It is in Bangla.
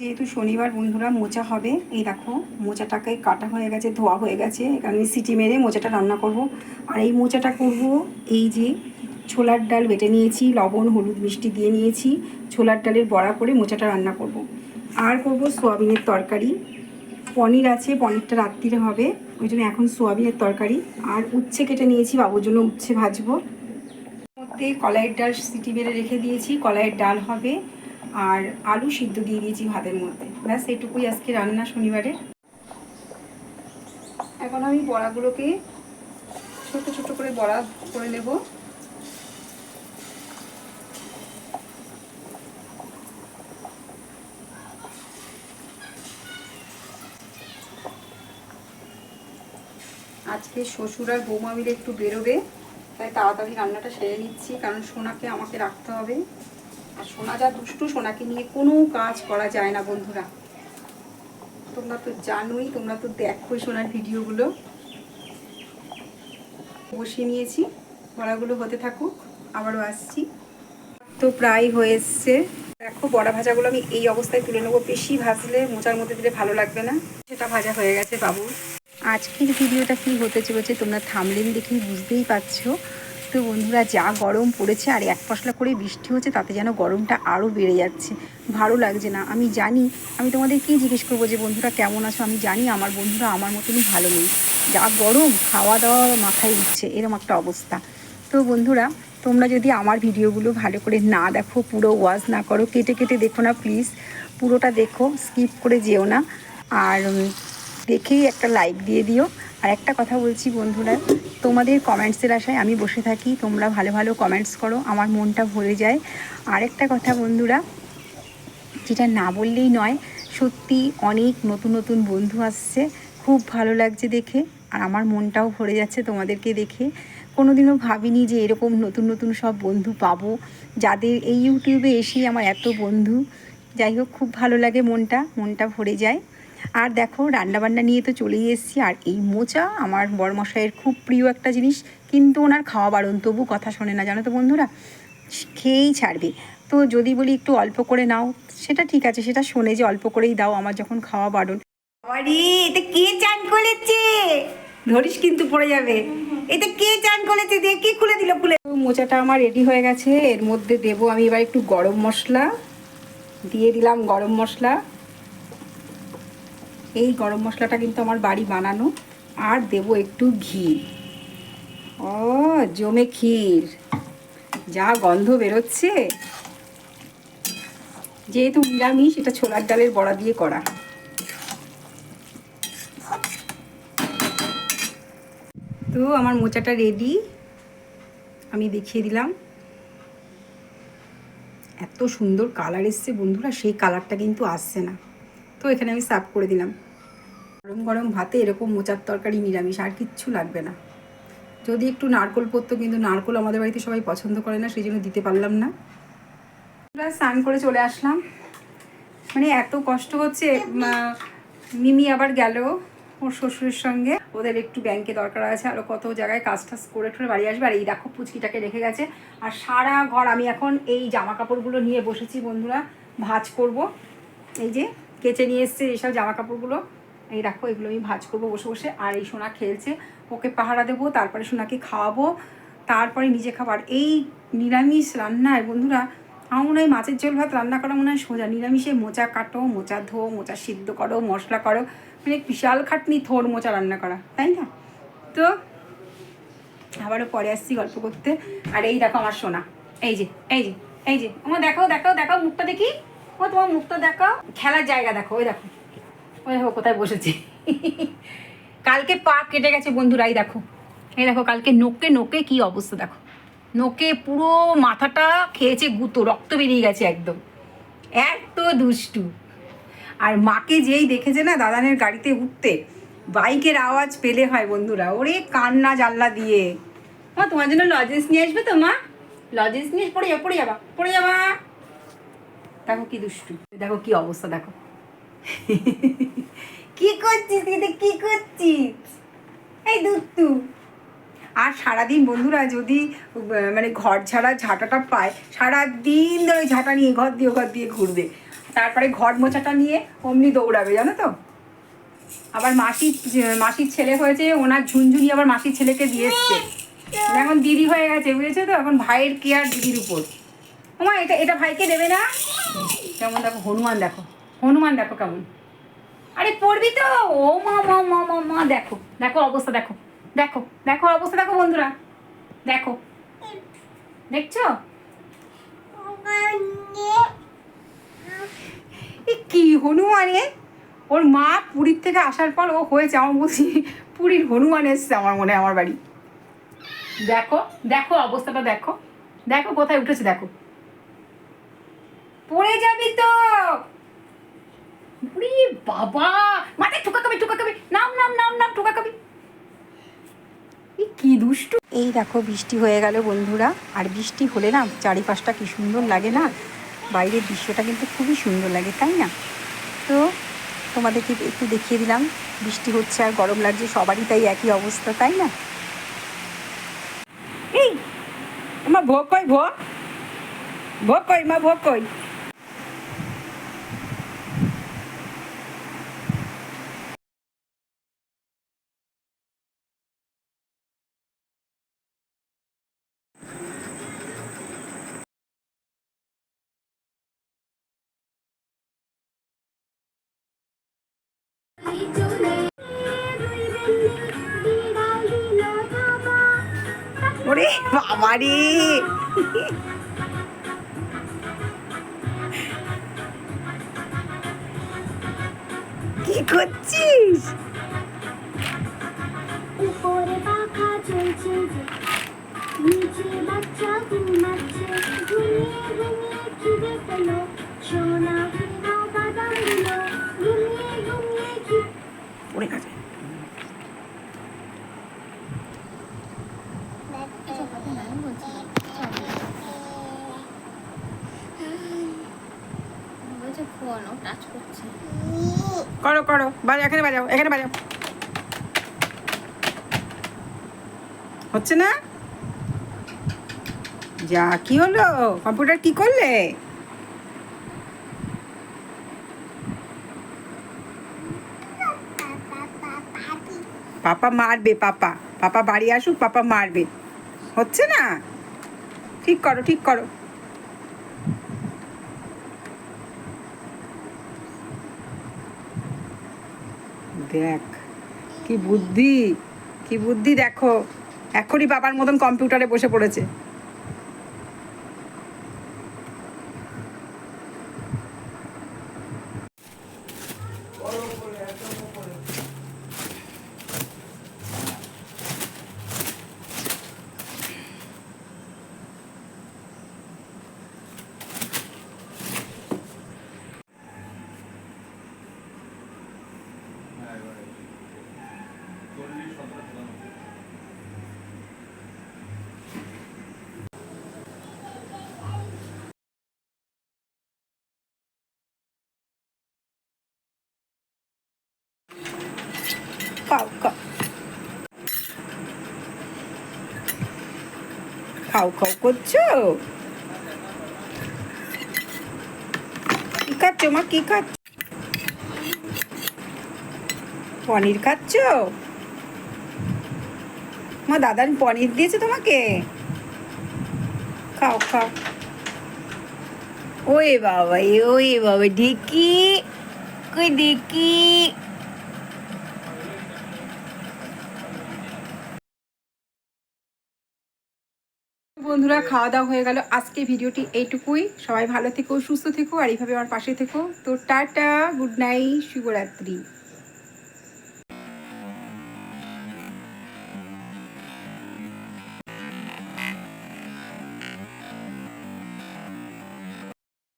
যেহেতু শনিবার বন্ধুরা মোচা হবে, এই দেখো মোচাটাকে কাটা হয়ে গেছে, ধোয়া হয়ে গেছে এখানে আমি সিটি মেরে মোচাটা রান্না করব। আর এই মোচাটা করব এই যে ছোলার ডাল বেটে নিয়েছি, লবণ, হলুদ মিষ্টি দিয়ে নিয়েছি, ছোলার ডালের বড়া করে মোচাটা রান্না করব। আর করব সোয়াবিনের তরকারি। পনির আছে, পনিরটা রাত্রিরে হবে, ওই জন্য এখন সোয়াবিনের তরকারি। আর উচ্ছে কেটে নিয়েছি, বাবুর জন্য উচ্ছে ভাজবো। মধ্যে কলাইয়ের ডাল সিটি মেরে রেখে দিয়েছি, কলাইয়ের ডাল হবে। আর আলু সিদ্ধ দিয়ে দিয়েছি ভাতের মধ্যে। ব্যাস এইটুকুই আজকে রান্না শনিবারে। এখন আমি বড়াগুলোকে ছোট ছোট করে বড়া করে নেব। আজকে শ্বশুর আর বৌমা মিলে একটু বেরোবে, তাই তাড়াতাড়ি রান্নাটা সেরে নিচ্ছি, কারণ সোনাকে আমাকে রাখতে হবে। আর সোনা যা দুষ্টু, সোনাকে নিয়ে কোনো কাজ করা যায় না বন্ধুরা। তোমরা তো জানোই, তোমরা তো দেখোই সোনার ভিডিওগুলো। বসিয়ে নিয়েছি, বড়াগুলো হতে থাকুক, আবারও আসছি। তো প্রায় হয়ে এসছে। দেখো, বড়া ভাজাগুলো আমি এই অবস্থায় তুলে নেব। বেশি ভাজলে, মোচার মধ্যে দিলে ভালো লাগবে না। সেটা ভাজা হয়ে গেছে বাবুর আজকের ভিডিওটা কি হতে চলেছে, তোমরা থামলেন দেখেই বুঝতেই পারছ। তো বন্ধুরা, যা গরম পড়েছে আর এক পশলা করে বৃষ্টি হচ্ছে, তাতে যেন গরমটা আরও বেড়ে যাচ্ছে। ভালো লাগছে না। আমি জানি, আমি তোমাদের কি জিজ্ঞেস করব যে, বন্ধুরা কেমন আছো? আমি জানি আমার বন্ধুরা আমার মতনই ভালো নেই। যা গরম খাওয়া দাওয়া মাথায় উঠছে এরকম একটা অবস্থা। তো বন্ধুরা, তোমরা যদি আমার ভিডিওগুলো ভালো করে না দেখো, পুরো ওয়াজ না করো, কেটে কেটে দেখো না প্লিজ, পুরোটা দেখো, স্কিপ করে যেও না। আর দেখেই একটা লাইক দিয়ে দিও। আর একটা কথা বলছি বন্ধুরা, তোমাদের কমেন্টসের আশায় আমি বসে থাকি, তোমরা ভালো ভালো কমেন্টস করো, আমার মনটা ভরে যায়। আরেকটা কথা বন্ধুরা, যেটা না বললেই নয়, সত্যি অনেক নতুন নতুন বন্ধু আসছে, খুব ভালো লাগছে দেখে, আর আমার মনটাও ভরে যাচ্ছে তোমাদেরকে দেখে। কোনোদিনও ভাবিনি যে এরকম নতুন নতুন সব বন্ধু পাবো, যাদের এই ইউটিউবে এসেই আমার এত বন্ধু। যাই হোক, খুব ভালো লাগে মনটা মনটা ভরে যায়। আর দেখো, রান্নাবান্না নিয়ে তো চলেই এসেছি। আর এই মোচা আমার বড়মশাইয়ের খুব প্রিয় একটা জিনিস। কিন্তু ওনার খাওয়া বারণ, তবু কথা শোনে না, জানো তো বন্ধুরা? খেয়েই ছাড়বে। তো যদি বলি একটু অল্প করে নাও, সেটা ঠিক আছে, সেটা শোনে যে অল্প করেই দাও আমার যখন খাওয়া বারণ। ধরিস কিন্তু পড়ে যাবে। কে দিয়ে কি মোচাটা আমার রেডি হয়ে গেছে। এর মধ্যে দেবো আমি এবার একটু গরম মশলা। দিয়ে দিলাম গরম মশলা। এই গরম মশলাটা কিন্তু আমার বাড়ি বানানো। আর দেবো একটু ঘি। ও, জমে ক্ষীর। যা গন্ধ বেরোচ্ছে। যেহেতু নিরামিষ, এটা ছোলার ডালের বড়া দিয়ে করা। তো আমার মোচাটা রেডি আমি দেখিয়ে দিলাম। এত সুন্দর কালার এসছে বন্ধুরা, সেই কালারটা কিন্তু আসছে না। তো এখানে আমি সার্ভ করে দিলাম। গরম গরম ভাতে এরকম মোচার তরকারি নিরামিষ, আর কিচ্ছু লাগবে না। যদি একটু নারকোল পড়তো কিন্তু নারকোল আমাদের বাড়িতে সবাই পছন্দ করে না সেই জন্য দিতে পারলাম না। স্নান করে চলে আসলাম। মানে এত কষ্ট হচ্ছে মিমি আবার গেল ওর শ্বশুরের সঙ্গে। ওদের একটু ব্যাংকে দরকার আছে আরও কত জায়গায় কাজ টাজ করে ঠরে বাড়ি আসবে। আর এই দেখো পুচকিটাকে রেখে গেছে। আর সারা ঘর আমি এখন এই জামা কাপড়গুলো নিয়ে বসেছি বন্ধুরা, ভাজ করব। এই যে কেচে নিয়ে এসছে এইসব জামা কাপড়গুলো। এই দেখো, এগুলো আমি ভাজ করব বসে বসে। আর এই সোনা খেলছে। ওকে পাহারা দেবো, তারপরে সোনাকে খাওয়াবো। তারপরে নিজে খাবার এই নিরামিষ রান্নায় বন্ধুরা, আমার মনে হয় মাছের ঝোল ভাত রান্না করা মনে হয় সোজা। নিরামিষে মোচা কাটো, মোচা ধো, মোচা সিদ্ধ করো, মশলা করো। মানে বিশাল খাটনি থোর মোচা রান্না করা, তাই না? তো আবারও পরে আসছি গল্প করতে। আর এই দেখো আমার সোনা। এই যে এই যে এই যে। আমার দেখো দেখো দেখো মুখটা দেখি। ও তোমার মুখটা দেখো খেলার জায়গা দেখো, ওই দেখো। ওই দেখো, কোথায় বসেছি। কালকে পা কেটে গেছে বন্ধুরাই, দেখো। এই দেখো, কালকে নোকে নোকে কি অবস্থা, দেখো। নোকে পুরো মাথাটা খেয়েছে গুঁতো, রক্ত বেরিয়ে গেছে একদম। এত দুষ্টু। আর মাকে যেই দেখেছে না দাদানের গাড়িতে উঠতে, বাইকের আওয়াজ পেলে হয় বন্ধুরা। ওরে কান্না জানলা দিয়ে। মা, তোমার জন্য লজেন্স নিয়ে আসবে তো, মা? লজেন্স নিয়ে, পড়ে যাবা পড়ে যাবা পড়ে যাবা। দেখো কি দুষ্টু? দেখো কি অবস্থা দেখো। কি করছিস? এটা কি করছিস? এই দুষ্টু। আর সারাদিন বন্ধুরা যদি মানে ঘর ছাড়া ঝাঁটাটা পায় সারা দিন ধরে ওই ঝাঁটা নিয়ে ঘর দিয়ে ঘর দিয়ে ঘুরবে। তারপরে ঘর মোছাটা নিয়ে অমনি দৌড়াবে জানো তো? আবার মাসির মাসির ছেলে হয়েছে ওনার ঝুনঝুনি আবার মাসির ছেলেকে দিয়ে এসছে। এখন দিদি হয়ে গেছে বুঝেছ তো? এখন ভাইয়ের কেয়ার দিদির উপর। ওমা, এটা এটা ভাইকে দেবে না? কেমন দেখো, হনুমান দেখো। হনুমান দেখো কেমন। আরে, পড়বি তো? ও মা মা মা মা মা, দেখো। দেখো অবস্থা, দেখো। দেখো দেখো অবস্থা, দেখো বন্ধুরা। দেখো। দেখছ? কি হনুমান এ? ওর মা পুরীর থেকে আসার পর ও হয়েছে, আমার বলছি পুরীর হনুমান এসছে আমার মনে আমার বাড়ি। দেখো দেখো অবস্থাটা, দেখো। দেখো কোথায় উঠেছে, দেখো। পড়ে যাবি তো। বাবা মাথায় ঠোকা খাবি ঠোকা খাবি নাম নাম নাম নাম ঠোকা খাবি কি দুষ্টু। এই দেখো বৃষ্টি হয়ে গেল বন্ধুরা। আর বৃষ্টি হলে না চারিপাশটা কি সুন্দর লাগে না? বাইরের দৃশ্যটা কিন্তু খুবই সুন্দর লাগে তাই না? তো তোমাদেরকে একটু দেখিয়ে দিলাম বৃষ্টি হচ্ছে আর গরম লাগছে সবারই তাই একই অবস্থা তাই না? এই আমার ভোগ কই ভোগ? ভোগ কই মা ভোগ কই? ওরে বাবা রে কি করছিস? উপরে পাখা চলছে যে, নিচে বাচ্চা ঘুমাচ্ছে, ঘুমিয়ে ঘুমিয়ে খিদে পেল। করো করো। এখানে বাজাও এখানে বাজাও। হচ্ছে না? যা, কি হলো? কম্পিউটার কি করলে? পাপা মারবে, পাপা। পাপা বাড়ি আসুক, পাপা মারবে। হচ্ছে না? ঠিক করো ঠিক করো। দেখ কি বুদ্ধি কি বুদ্ধি দেখো। এখনই বাবার মতন কম্পিউটারে বসে পড়েছে। খাও খাও। করছ? পনির খাচ্ছ? মা, দাদার পনির দিয়েছে তোমাকে? খাও খাও। ওই বাবা ওই বাবা দেখি কই দেখি বন্ধুরা খাওয়া দাওয়া হয়ে গেল। আজকে ভিডিওটি এইটুকুই। সবাই ভালো থেকো, সুস্থ থেকো, আর এইভাবে আমার পাশে থেকো। তো টাটা, গুড নাইট, শুভরাত্রি।